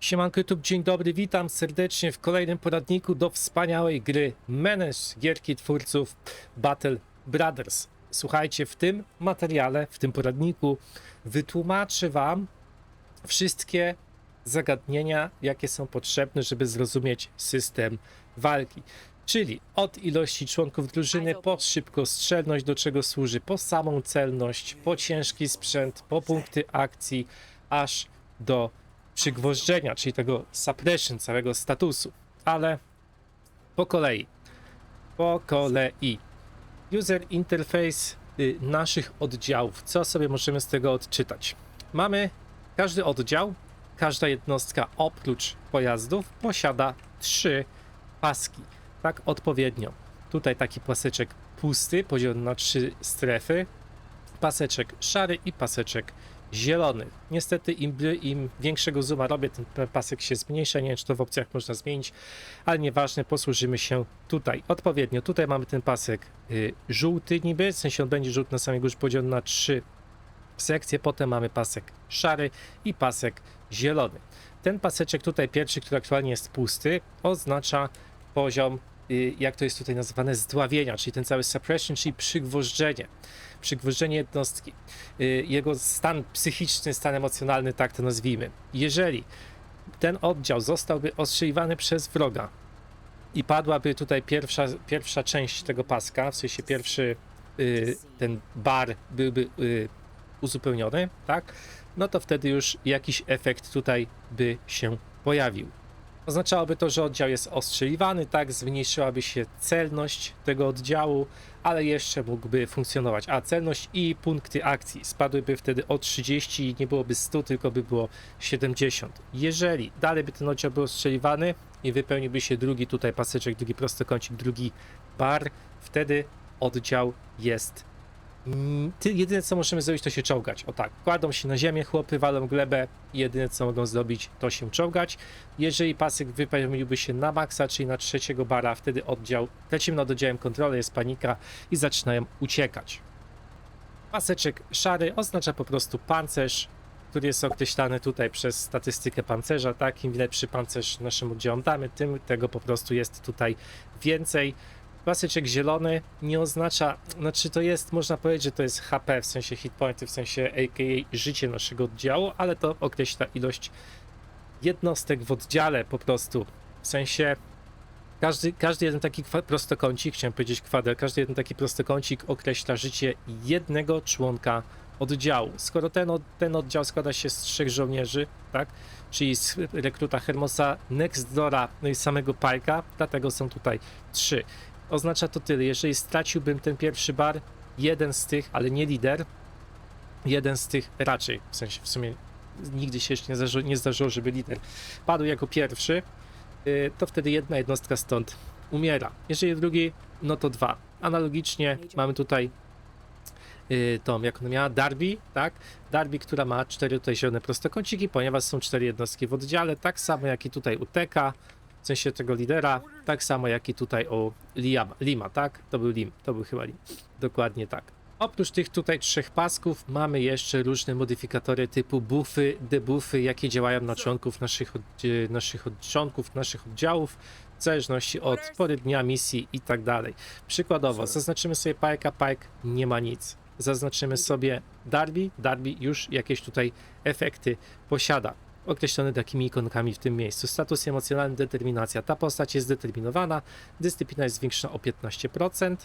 Siemanko YouTube, dzień dobry, witam serdecznie w kolejnym poradniku do wspaniałej gry Menace gierki twórców Battle Brothers. Słuchajcie, w tym materiale, w tym poradniku wytłumaczę wam wszystkie zagadnienia, jakie są potrzebne, żeby zrozumieć system walki. Czyli od ilości członków drużyny, po szybkostrzelność, do czego służy, po samą celność, po ciężki sprzęt, po punkty akcji, aż do przygwożdżenia, czyli tego suppression, całego statusu. Ale po kolei. Po kolei. User interface y, naszych oddziałów. Co sobie możemy z tego odczytać? Mamy każdy oddział, każda jednostka oprócz pojazdów posiada trzy paski. Tak odpowiednio. Tutaj taki paseczek pusty, podzielony na trzy strefy. Paseczek szary i paseczek zielony. Niestety im, im większego zooma robię, ten pasek się zmniejsza. Nie wiem, czy to w opcjach można zmienić, ale nieważne, posłużymy się tutaj. Odpowiednio, tutaj mamy ten pasek y, żółty niby, w sensie on będzie żółty na samej górze podzielony na trzy sekcje, potem mamy pasek szary i pasek zielony. Ten paseczek tutaj pierwszy, który aktualnie jest pusty, oznacza poziom, jak to jest tutaj nazywane, zdławienia, czyli ten cały suppression, czyli przygwożdżenie. Przygwożdżenie jednostki. Y, Jego stan psychiczny, stan emocjonalny, tak to nazwijmy. Jeżeli ten oddział zostałby ostrzeliwany przez wroga i padłaby tutaj pierwsza, pierwsza część tego paska, w sensie pierwszy y, ten bar byłby y, uzupełniony, tak? No to wtedy już jakiś efekt tutaj by się pojawił. Oznaczałoby to, że oddział jest ostrzeliwany, tak, zmniejszyłaby się celność tego oddziału, ale jeszcze mógłby funkcjonować. A celność i punkty akcji spadłyby wtedy o 30 i nie byłoby 100, tylko by było 70. Jeżeli dalej by ten oddział był ostrzeliwany i wypełniłby się drugi tutaj paseczek, drugi prostokącik, drugi bar, wtedy oddział jest Ty, jedyne co możemy zrobić to się czołgać. O tak, kładą się na ziemię, chłopy walą glebę. Jedyne co mogą zrobić to się czołgać. Jeżeli pasek wypełniłby się na maksa, czyli na trzeciego bara, wtedy oddział, lecimy nad oddziałem kontroli, jest panika i zaczynają uciekać. Paseczek szary oznacza po prostu pancerz, który jest określany tutaj przez statystykę pancerza, tak? Im lepszy pancerz naszym oddziałom damy, tym tego po prostu jest tutaj więcej. Paseczek zielony nie oznacza, znaczy to jest, można powiedzieć, że to jest HP, w sensie hit pointy, w sensie aka życie naszego oddziału, ale to określa ilość jednostek w oddziale po prostu. W sensie każdy, każdy jeden taki prostokącik, chciałem powiedzieć kwadrat, każdy jeden taki prostokącik określa życie jednego członka oddziału. Skoro ten, ten oddział składa się z trzech żołnierzy, tak, czyli z rekruta Hermosa, Nextdora, no i samego Pajka, dlatego są tutaj trzy. Oznacza to tyle, jeżeli straciłbym ten pierwszy bar, jeden z tych, ale nie lider, jeden z tych raczej, w sensie w sumie nigdy się jeszcze nie zdarzyło, nie zdarzyło żeby lider padł jako pierwszy, y, to wtedy jedna jednostka stąd umiera. Jeżeli drugi, no to dwa. Analogicznie mamy tutaj y, tą, jak ona miała, Darby, tak? Darby, która ma cztery tutaj zielone prostokąciki, ponieważ są cztery jednostki w oddziale, tak samo jak i tutaj u Teka, w sensie tego lidera, tak samo jak i tutaj u Liama, Lima, tak? To był Lim, to był chyba Lim. Dokładnie tak. Oprócz tych tutaj trzech pasków mamy jeszcze różne modyfikatory typu buffy, debuffy, jakie działają na członków naszych, e, naszych członków naszych oddziałów, w zależności od pory dnia, misji i tak dalej. Przykładowo, zaznaczymy sobie Pajka, Pike nie ma nic. Zaznaczymy sobie Darby, Darby już jakieś tutaj efekty posiada określone takimi ikonkami w tym miejscu. Status emocjonalny, determinacja. Ta postać jest zdeterminowana, dyscyplina jest zwiększona o 15%.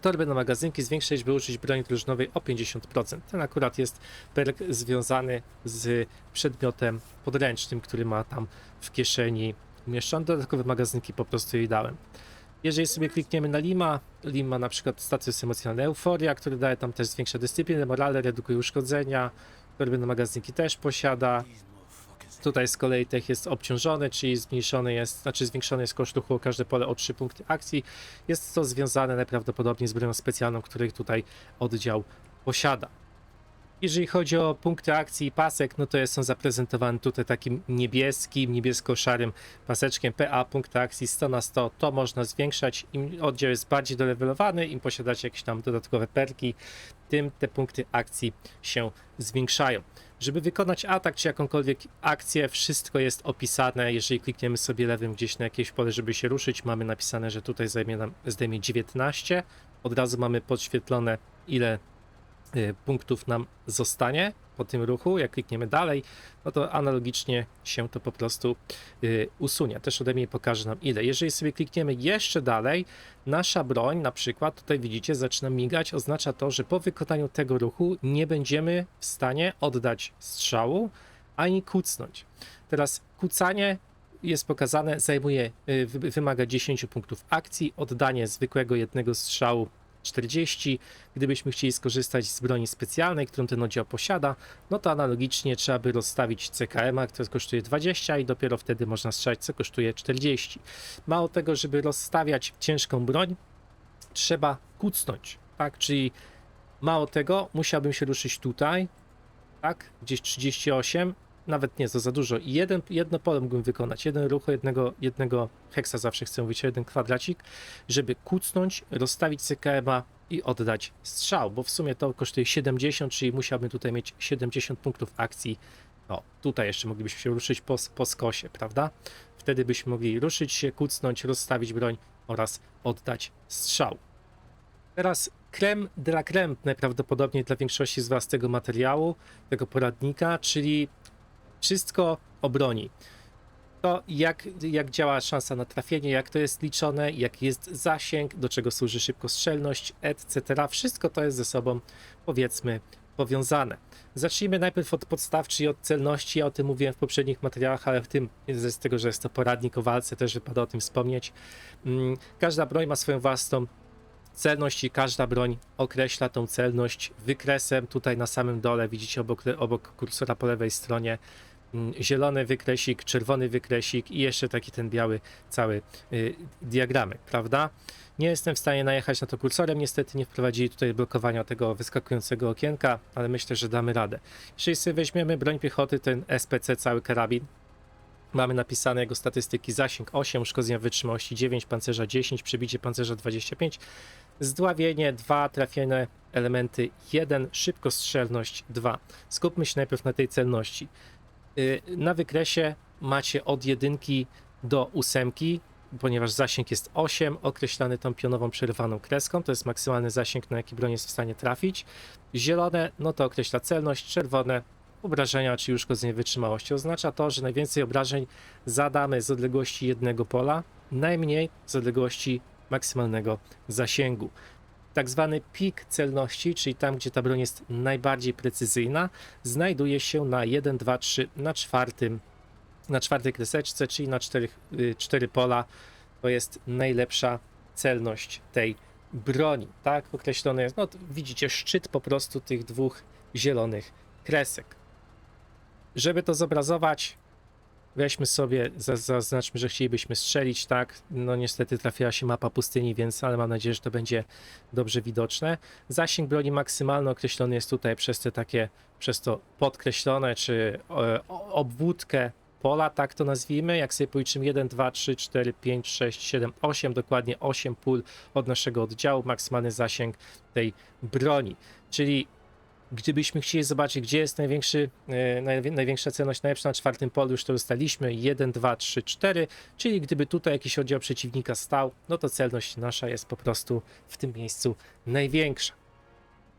Torby na magazynki zwiększa liczbę użyć broni drużynowej o 50%. Ten akurat jest perk związany z przedmiotem podręcznym, który ma tam w kieszeni umieszczony. Dodatkowe magazynki po prostu jej dałem. Jeżeli sobie klikniemy na Lima, Lim ma na przykład status emocjonalny Euforia, który daje tam też zwiększa dyscyplinę, morale, redukuje uszkodzenia. Torby na magazynki też posiada. Tutaj z kolei tech jest obciążony, czyli zmniejszony jest, znaczy zwiększony jest koszt ruchu o każde pole o 3 punkty akcji. Jest to związane najprawdopodobniej z bronią specjalną, której tutaj oddział posiada. Jeżeli chodzi o punkty akcji i pasek, no to jest, są zaprezentowane tutaj takim niebieskim, niebiesko-szarym paseczkiem PA, punkty akcji 100 na 100, to można zwiększać. Im oddział jest bardziej dolewelowany, im posiadacie jakieś tam dodatkowe perki, tym te punkty akcji się zwiększają. Żeby wykonać atak czy jakąkolwiek akcję, wszystko jest opisane. Jeżeli klikniemy sobie lewym gdzieś na jakieś pole, żeby się ruszyć, mamy napisane, że tutaj zajmie nam, zdejmie 19. Od razu mamy podświetlone, ile punktów nam zostanie po tym ruchu. Jak klikniemy dalej, no to analogicznie się to po prostu y, usunie. Też ode mnie pokaże nam ile. Jeżeli sobie klikniemy jeszcze dalej, nasza broń na przykład, tutaj widzicie, zaczyna migać. Oznacza to, że po wykonaniu tego ruchu nie będziemy w stanie oddać strzału ani kucnąć. Teraz kucanie jest pokazane, zajmuje, y, wy- wymaga 10 punktów akcji, oddanie zwykłego jednego strzału 40. Gdybyśmy chcieli skorzystać z broni specjalnej, którą ten oddział posiada, no to analogicznie trzeba by rozstawić CKM-a, który kosztuje 20 i dopiero wtedy można strzelać, co kosztuje 40. Mało tego, żeby rozstawiać ciężką broń, trzeba kucnąć, tak? Czyli mało tego, musiałbym się ruszyć tutaj, tak? Gdzieś 38, nawet nie, to za dużo. I jeden, jedno pole mógłbym wykonać, jeden ruch, jednego, jednego heksa zawsze chcę mówić, jeden kwadracik, żeby kucnąć, rozstawić CKM-a i oddać strzał, bo w sumie to kosztuje 70, czyli musiałbym tutaj mieć 70 punktów akcji. O, tutaj jeszcze moglibyśmy się ruszyć po, po skosie, prawda? Wtedy byśmy mogli ruszyć się, kucnąć, rozstawić broń oraz oddać strzał. Teraz krem de la creme najprawdopodobniej dla większości z Was tego materiału, tego poradnika, czyli wszystko o broni. To jak, jak działa szansa na trafienie, jak to jest liczone, jaki jest zasięg, do czego służy szybkostrzelność, etc. Wszystko to jest ze sobą, powiedzmy, powiązane. Zacznijmy najpierw od podstaw, czyli od celności. Ja o tym mówiłem w poprzednich materiałach, ale w tym, z tego, że jest to poradnik o walce, też wypada o tym wspomnieć. Mm, Każda broń ma swoją własną celność i każda broń określa tą celność wykresem. Tutaj na samym dole widzicie obok, obok kursora po lewej stronie zielony wykresik, czerwony wykresik i jeszcze taki ten biały cały y, diagramek, prawda? Nie jestem w stanie najechać na to kursorem, niestety nie wprowadzili tutaj blokowania tego wyskakującego okienka, ale myślę, że damy radę. Jeżeli sobie weźmiemy broń piechoty, ten SPC cały karabin, Mamy napisane jego statystyki: zasięg 8, uszkodzenia wytrzymałości 9, pancerza 10, przebicie pancerza 25, zdławienie 2, trafione elementy 1, szybkostrzelność 2. Skupmy się najpierw na tej celności. Yy, Na wykresie macie od jedynki do ósemki, ponieważ zasięg jest 8, określany tą pionową przerywaną kreską, to jest maksymalny zasięg, na jaki broń jest w stanie trafić. Zielone, no to określa celność, czerwone obrażenia, czyli uszkodzenie wytrzymałości. Oznacza to, że najwięcej obrażeń zadamy z odległości jednego pola, najmniej z odległości maksymalnego zasięgu. Tak zwany pik celności, czyli tam, gdzie ta broń jest najbardziej precyzyjna, znajduje się na 1, 2, 3, na czwartym, na czwartej kreseczce, czyli na 4, 4 pola. To jest najlepsza celność tej broni, tak? Określone jest, no widzicie szczyt po prostu tych dwóch zielonych kresek. Żeby to zobrazować, weźmy sobie, za- zaznaczmy, że chcielibyśmy strzelić, tak? No niestety trafiła się mapa pustyni, więc, ale mam nadzieję, że to będzie dobrze widoczne. Zasięg broni maksymalny określony jest tutaj przez te takie, przez to podkreślone, czy obwódkę pola, tak to nazwijmy. Jak sobie policzymy 1, 2, 3, 4, 5, 6, 7, 8, dokładnie 8 pól od naszego oddziału, maksymalny zasięg tej broni. Czyli Gdybyśmy chcieli zobaczyć, gdzie jest największy, e, najwi- największa celność, najlepsza na czwartym polu, już to ustaliliśmy 1, 2, 3, 4, czyli gdyby tutaj jakiś oddział przeciwnika stał, no to celność nasza jest po prostu w tym miejscu największa.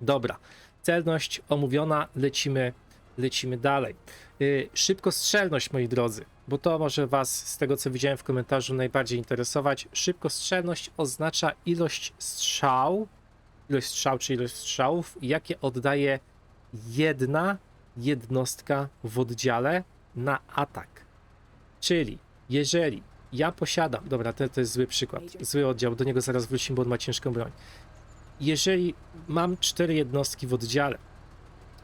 Dobra, celność omówiona, lecimy, lecimy dalej. Yy, szybkostrzelność, moi drodzy, bo to może Was z tego, co widziałem w komentarzu, najbardziej interesować. Szybkostrzelność oznacza ilość strzał, ilość strzał czy ilość strzałów, jakie oddaje jedna jednostka w oddziale na atak. Czyli jeżeli ja posiadam, dobra, to, to jest zły przykład, zły oddział, do niego zaraz wrócimy, bo on ma ciężką broń. Jeżeli mam cztery jednostki w oddziale,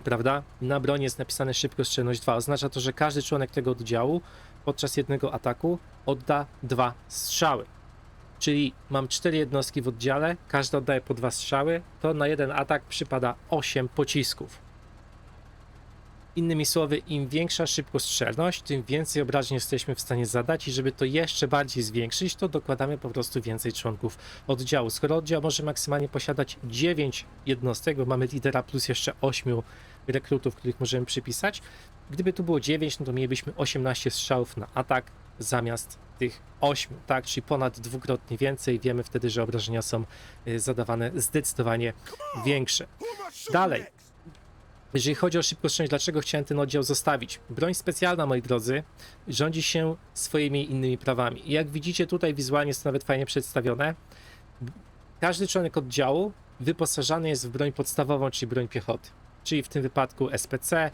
prawda, na broni jest napisane szybkostrzelność 2, oznacza to, że każdy członek tego oddziału podczas jednego ataku odda dwa strzały czyli mam cztery jednostki w oddziale, każda oddaje po dwa strzały, to na jeden atak przypada 8 pocisków. Innymi słowy, im większa szybkostrzelność, tym więcej obrażeń jesteśmy w stanie zadać i żeby to jeszcze bardziej zwiększyć, to dokładamy po prostu więcej członków oddziału. Skoro oddział może maksymalnie posiadać 9 jednostek, bo mamy lidera plus jeszcze 8 rekrutów, których możemy przypisać. Gdyby tu było 9, no to mielibyśmy 18 strzałów na atak zamiast tych 8, tak? Czyli ponad dwukrotnie więcej. Wiemy wtedy, że obrażenia są y, zadawane zdecydowanie większe. Dalej. Jeżeli chodzi o szybkostrzelność, dlaczego chciałem ten oddział zostawić? Broń specjalna, moi drodzy, rządzi się swoimi innymi prawami. Jak widzicie tutaj wizualnie jest to nawet fajnie przedstawione. Każdy członek oddziału wyposażany jest w broń podstawową, czyli broń piechoty. Czyli w tym wypadku SPC,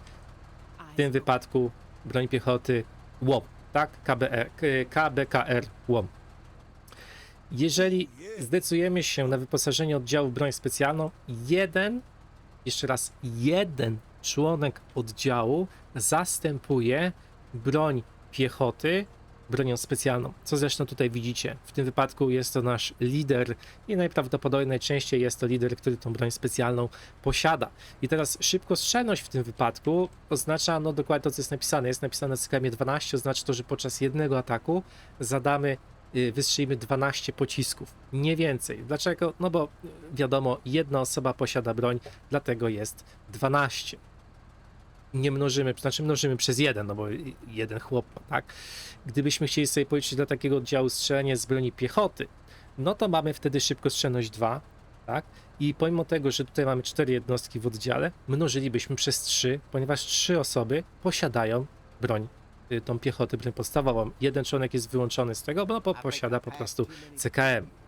w tym wypadku broń piechoty łom, tak? KBE, KBKR łom. Jeżeli zdecydujemy się na wyposażenie oddziału w broń specjalną, jeden, jeszcze raz, jeden członek oddziału zastępuje broń piechoty bronią specjalną, co zresztą tutaj widzicie. W tym wypadku jest to nasz lider i najprawdopodobniej najczęściej jest to lider, który tą broń specjalną posiada. I teraz szybkostrzelność w tym wypadku oznacza no dokładnie to, co jest napisane. Jest napisane w skramie 12, oznacza to, że podczas jednego ataku zadamy, y, wystrzelimy 12 pocisków, nie więcej. Dlaczego? No bo y, wiadomo, jedna osoba posiada broń, dlatego jest 12 nie mnożymy, znaczy mnożymy przez jeden, no bo jeden chłop, tak? Gdybyśmy chcieli sobie policzyć dla takiego oddziału strzelanie z broni piechoty, no to mamy wtedy szybkostrzelność 2, tak? I pomimo tego, że tutaj mamy 4 jednostki w oddziale, mnożylibyśmy przez 3, ponieważ 3 osoby posiadają broń, y, tą piechotę, broń podstawową. Jeden członek jest wyłączony z tego, bo, bo posiada po prostu CKM.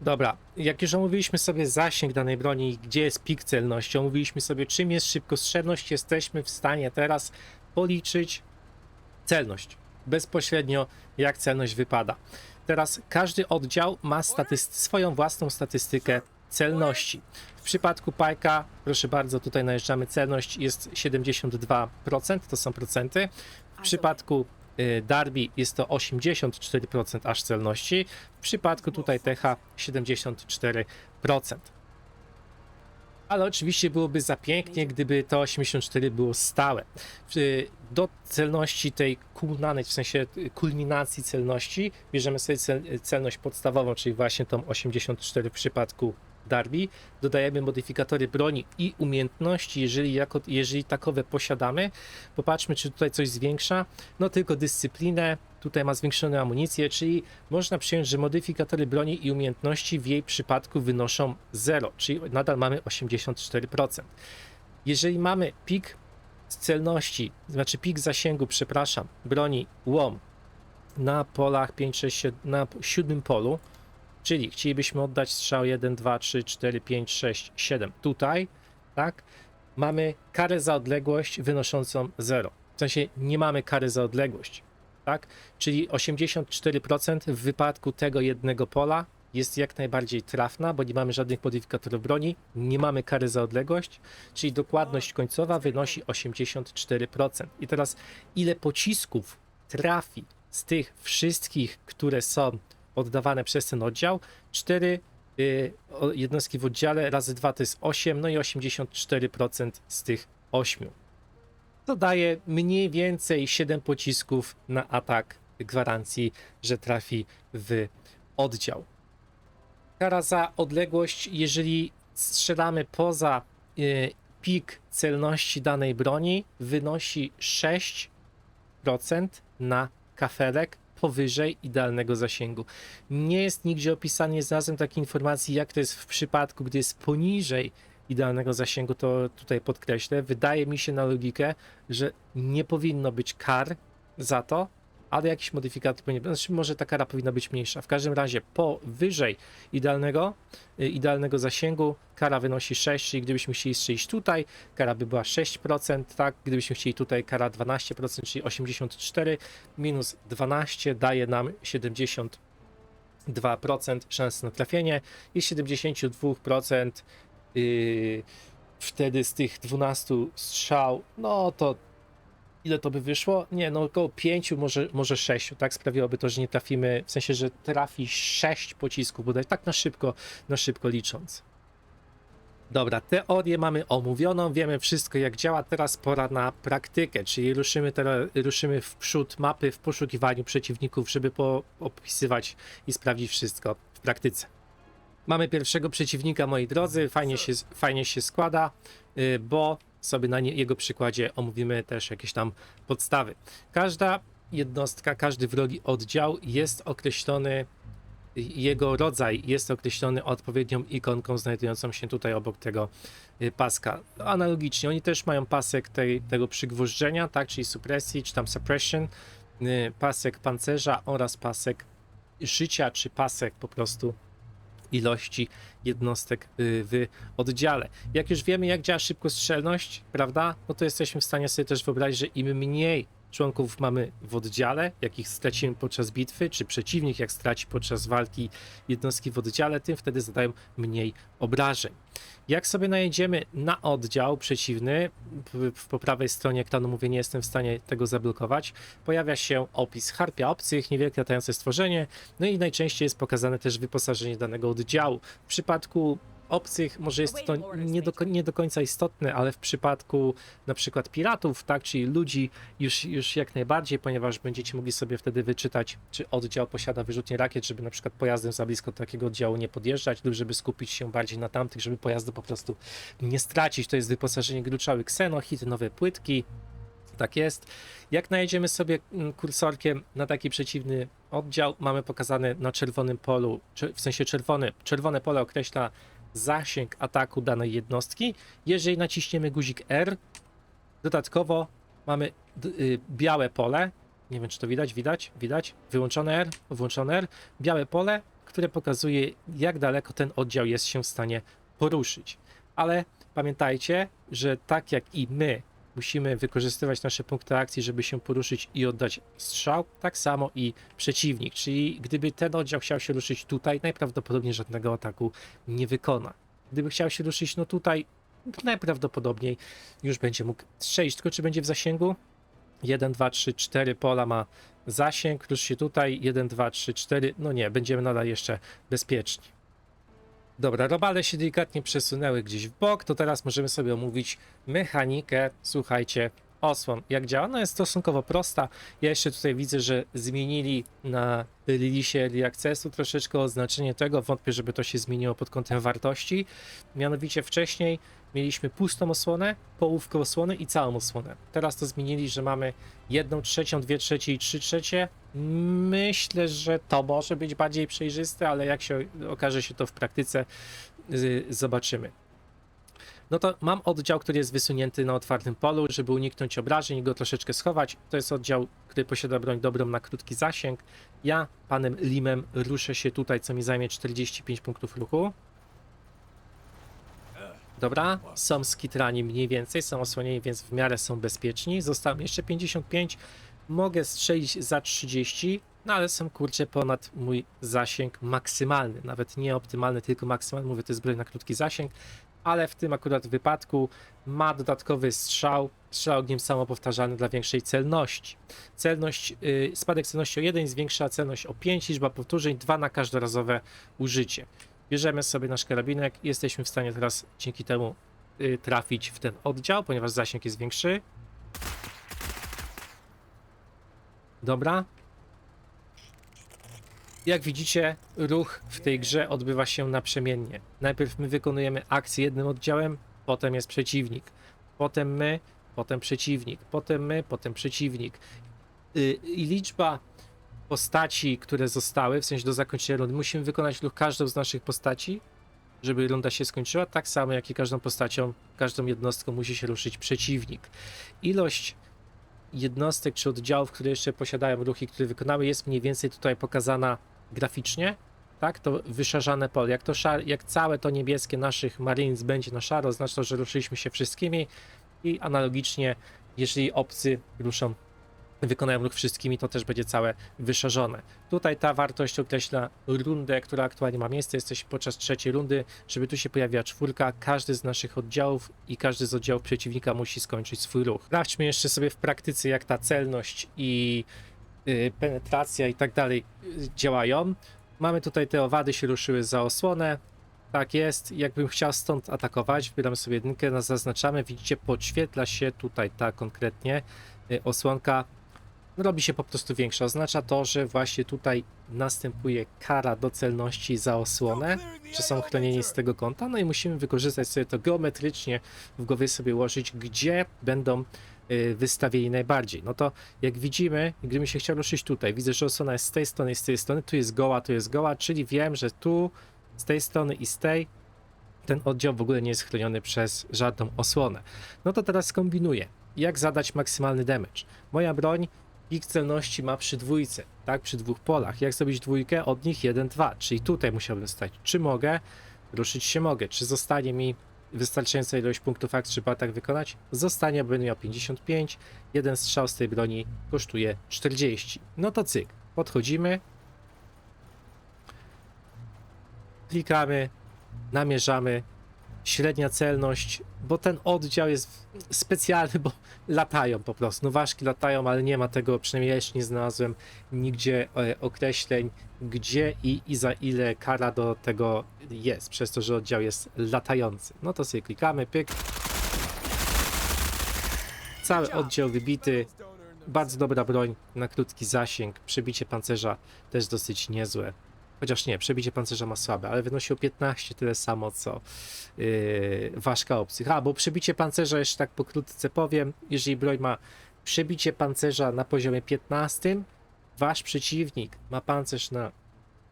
Dobra, jak już omówiliśmy sobie zasięg danej broni i gdzie jest pik celności, omówiliśmy sobie czym jest szybkostrzelność, jesteśmy w stanie teraz policzyć celność. Bezpośrednio jak celność wypada. Teraz każdy oddział ma swoją własną statystykę celności. W przypadku Pajka, proszę bardzo, tutaj najeżdżamy celność, jest 72%, to są procenty. W przypadku Darby jest to 84% aż celności. W przypadku tutaj Techa 74%. Ale oczywiście byłoby za pięknie, gdyby to 84 było stałe. Do celności tej kulminanej, w sensie y, kulminacji celności, bierzemy sobie cel, celność podstawową, czyli właśnie tą 84 w przypadku Darby. Dodajemy modyfikatory broni i umiejętności, jeżeli, jako, jeżeli takowe posiadamy. Popatrzmy, czy tutaj coś zwiększa. No tylko dyscyplinę, tutaj ma zwiększoną amunicję, czyli można przyjąć, że modyfikatory broni i umiejętności w jej przypadku wynoszą 0, czyli nadal mamy 84%. Jeżeli mamy pik celności, znaczy pik zasięgu, przepraszam, broni łom na polach 5, 6, 7, na siódmym polu, czyli chcielibyśmy oddać strzał 1, 2, 3, 4, 5, 6, 7 tutaj, tak? Mamy karę za odległość wynoszącą 0. W sensie nie mamy kary za odległość, tak? Czyli 84% w wypadku tego jednego pola jest jak najbardziej trafna, bo nie mamy żadnych modyfikatorów broni, nie mamy kary za odległość, czyli dokładność końcowa wynosi 84%. I teraz ile pocisków trafi z tych wszystkich, które są oddawane przez ten oddział? 4 y, jednostki w oddziale razy 2 to jest 8, no i 84% z tych 8. To daje mniej więcej 7 pocisków na atak gwarancji, że trafi w oddział. Kara za odległość, jeżeli strzelamy poza y, pik celności danej broni, wynosi 6% na kafelek powyżej idealnego zasięgu. Nie jest nigdzie opisane, nie takiej informacji, jak to jest w przypadku, gdy jest poniżej idealnego zasięgu, to tutaj podkreślę. Wydaje mi się na logikę, że nie powinno być kar za to, ale jakiś modyfikator powinien być. Znaczy, może ta kara powinna być mniejsza. W każdym razie powyżej idealnego, y, idealnego zasięgu kara wynosi 6, czyli gdybyśmy chcieli strzelić tutaj, kara by była 6%, tak? Gdybyśmy chcieli tutaj, kara 12%, czyli 84 minus 12 daje nam 72% szans na trafienie i 72% yy, wtedy z tych 12 strzał, no to ile to by wyszło? Nie, no około 5, może, może 6, tak? Sprawiłoby to, że nie trafimy, w sensie, że trafi 6 pocisków, bodaj tak na szybko, na szybko licząc. Dobra, teorię mamy omówioną, wiemy wszystko jak działa, teraz pora na praktykę, czyli ruszymy, teraz, ruszymy w przód mapy w poszukiwaniu przeciwników, żeby po, opisywać i sprawdzić wszystko w praktyce. Mamy pierwszego przeciwnika, moi drodzy. Fajnie się, fajnie się składa, y, bo sobie na jego przykładzie omówimy też jakieś tam podstawy. Każda jednostka, każdy wrogi oddział jest określony, jego rodzaj jest określony odpowiednią ikonką znajdującą się tutaj obok tego y, paska. Analogicznie, oni też mają pasek tej, tego przygwożdżenia, tak, czyli supresji, czy tam suppression, y, pasek pancerza oraz pasek życia, czy pasek po prostu ilości jednostek y, w oddziale. Jak już wiemy, jak działa szybkostrzelność, prawda? No to jesteśmy w stanie sobie też wyobrazić, że im mniej członków mamy w oddziale, jakich stracimy podczas bitwy, czy przeciwnik jak straci podczas walki jednostki w oddziale, tym wtedy zadają mniej obrażeń. Jak sobie najedziemy na oddział przeciwny, po prawej stronie ekranu mówię, nie jestem w stanie tego zablokować, pojawia się opis harpia obcych, niewielkie latające stworzenie, no i najczęściej jest pokazane też wyposażenie danego oddziału. W przypadku obcych może jest to nie do, nie do końca istotne, ale w przypadku na przykład piratów, tak, czyli ludzi już, już jak najbardziej, ponieważ będziecie mogli sobie wtedy wyczytać, czy oddział posiada wyrzutnie rakiet, żeby na przykład pojazdem za blisko takiego oddziału nie podjeżdżać lub żeby skupić się bardziej na tamtych, żeby pojazdu po prostu nie stracić. To jest wyposażenie gruczały Xenohit, nowe płytki, tak jest. Jak najedziemy sobie mm, kursorkiem na taki przeciwny oddział, mamy pokazane na czerwonym polu, w sensie czerwone, czerwone pole określa zasięg ataku danej jednostki. Jeżeli naciśniemy guzik R, dodatkowo mamy y, białe pole. Nie wiem, czy to widać, widać, widać. Wyłączone R, włączone R. Białe pole, które pokazuje, jak daleko ten oddział jest się w stanie poruszyć. Ale pamiętajcie, że tak jak i my musimy wykorzystywać nasze punkty akcji, żeby się poruszyć i oddać strzał, tak samo i przeciwnik. Czyli gdyby ten oddział chciał się ruszyć tutaj, najprawdopodobniej żadnego ataku nie wykona. Gdyby chciał się ruszyć no tutaj, najprawdopodobniej już będzie mógł strzelić. Tylko czy będzie w zasięgu? 1, 2, 3, 4 pola ma zasięg, rusz się tutaj, 1, 2, 3, 4, no nie, będziemy nadal jeszcze bezpieczni. Dobra, robale się delikatnie przesunęły gdzieś w bok, to teraz możemy sobie omówić mechanikę, słuchajcie, osłon. Jak działa? No jest stosunkowo prosta. Ja jeszcze tutaj widzę, że zmienili na release Early troszeczkę oznaczenie tego, wątpię, żeby to się zmieniło pod kątem wartości. Mianowicie wcześniej mieliśmy pustą osłonę, połówkę osłony i całą osłonę. Teraz to zmienili, że mamy jedną trzecią, dwie trzecie i trzy trzecie. Myślę, że to może być bardziej przejrzyste, ale jak się okaże się to w praktyce, y, zobaczymy. No to mam oddział, który jest wysunięty na otwartym polu, żeby uniknąć obrażeń i go troszeczkę schować. To jest oddział, który posiada broń dobrą na krótki zasięg. Ja panem Limem ruszę się tutaj, co mi zajmie 45 punktów ruchu. Dobra, są skitrani mniej więcej, są osłonieni, więc w miarę są bezpieczni. Zostało mi jeszcze 55. Mogę strzelić za 30, no ale są kurczę ponad mój zasięg maksymalny. Nawet nie optymalny, tylko maksymalny. Mówię, to jest broń na krótki zasięg, ale w tym akurat wypadku ma dodatkowy strzał, strzał ogniem samopowtarzalny dla większej celności. Celność, yy, spadek celności o 1 zwiększa celność o 5, liczba powtórzeń 2 na każdorazowe użycie. Bierzemy sobie nasz karabinek jesteśmy w stanie teraz dzięki temu y, trafić w ten oddział, ponieważ zasięg jest większy. Dobra. Jak widzicie, ruch w tej grze odbywa się naprzemiennie. Najpierw my wykonujemy akcję jednym oddziałem, potem jest przeciwnik. Potem my, potem przeciwnik. Potem my, potem przeciwnik. Y, I liczba postaci, które zostały, w sensie do zakończenia rundy, musimy wykonać ruch każdą z naszych postaci, żeby runda się skończyła, tak samo jak i każdą postacią, każdą jednostką musi się ruszyć przeciwnik. Ilość jednostek czy oddziałów, które jeszcze posiadają ruchy, które wykonały, jest mniej więcej tutaj pokazana graficznie. Tak, to wyszarzane pole. Jak, to szar, jak całe to niebieskie naszych Marines będzie na szaro, oznacza to, że ruszyliśmy się wszystkimi i analogicznie, jeżeli obcy ruszą wykonają ruch wszystkimi, to też będzie całe wyszarzone. Tutaj ta wartość określa rundę, która aktualnie ma miejsce. Jesteśmy podczas trzeciej rundy. Żeby tu się pojawiła czwórka, każdy z naszych oddziałów i każdy z oddziałów przeciwnika musi skończyć swój ruch. Sprawdźmy jeszcze sobie w praktyce, jak ta celność i y, penetracja i tak dalej y, działają. Mamy tutaj te owady się ruszyły za osłonę. Tak jest. Jakbym chciał stąd atakować, wybieramy sobie jedynkę, zaznaczamy. Widzicie, podświetla się tutaj ta konkretnie y, osłonka robi się po prostu większa. Oznacza to, że właśnie tutaj następuje kara docelności za osłonę, że są chronieni z tego kąta, no i musimy wykorzystać sobie to geometrycznie w głowie sobie ułożyć, gdzie będą y, wystawieni najbardziej. No to jak widzimy, gdybym się chciał ruszyć tutaj, widzę, że osłona jest z tej strony z tej strony, tu jest goła, tu jest goła, czyli wiem, że tu, z tej strony i z tej ten oddział w ogóle nie jest chroniony przez żadną osłonę. No to teraz kombinuję. Jak zadać maksymalny damage? Moja broń pik celności ma przy dwójce, tak? Przy dwóch polach. Jak zrobić dwójkę? Od nich 1, 2. Czyli tutaj musiałbym stać. Czy mogę? Ruszyć się mogę. Czy zostanie mi wystarczająca ilość punktów akcji, żeby atak wykonać? Zostanie, będę miał 55. Jeden strzał z tej broni kosztuje 40. No to cyk. Podchodzimy. Klikamy, namierzamy. Średnia celność, bo ten oddział jest specjalny, bo latają po prostu. No ważki latają, ale nie ma tego, przynajmniej ja jeszcze nie znalazłem nigdzie e, określeń, gdzie i, i za ile kara do tego jest, przez to, że oddział jest latający. No to sobie klikamy, pyk. Cały oddział wybity, bardzo dobra broń na krótki zasięg, przebicie pancerza też dosyć niezłe. Chociaż nie, przebicie pancerza ma słabe, ale wynosiło 15, tyle samo co yy, ważka opcji. A, bo przebicie pancerza, jeszcze tak pokrótce powiem, jeżeli broń ma przebicie pancerza na poziomie 15, wasz przeciwnik ma pancerz na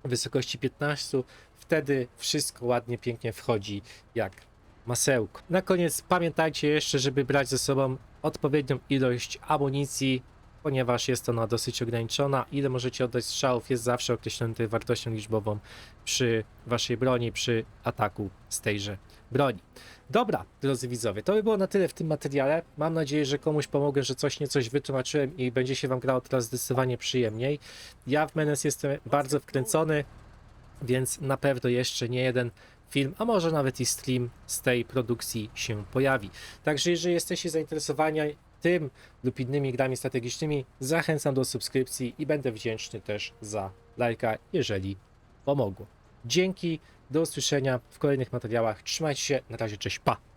wysokości 15, wtedy wszystko ładnie, pięknie wchodzi jak masełko. Na koniec pamiętajcie jeszcze, żeby brać ze sobą odpowiednią ilość amunicji, ponieważ jest ona dosyć ograniczona. Ile możecie oddać strzałów jest zawsze określone wartością liczbową przy waszej broni, przy ataku z tejże broni. Dobra, drodzy widzowie, to by było na tyle w tym materiale. Mam nadzieję, że komuś pomogę, że coś niecoś wytłumaczyłem i będzie się wam grało teraz zdecydowanie przyjemniej. Ja w Menes jestem bardzo wkręcony, więc na pewno jeszcze nie jeden film, a może nawet i stream z tej produkcji się pojawi. Także jeżeli jesteście zainteresowani tym lub innymi grami strategicznymi, zachęcam do subskrypcji i będę wdzięczny też za lajka, jeżeli pomogło. Dzięki, do usłyszenia w kolejnych materiałach. Trzymajcie się, na razie, cześć, pa!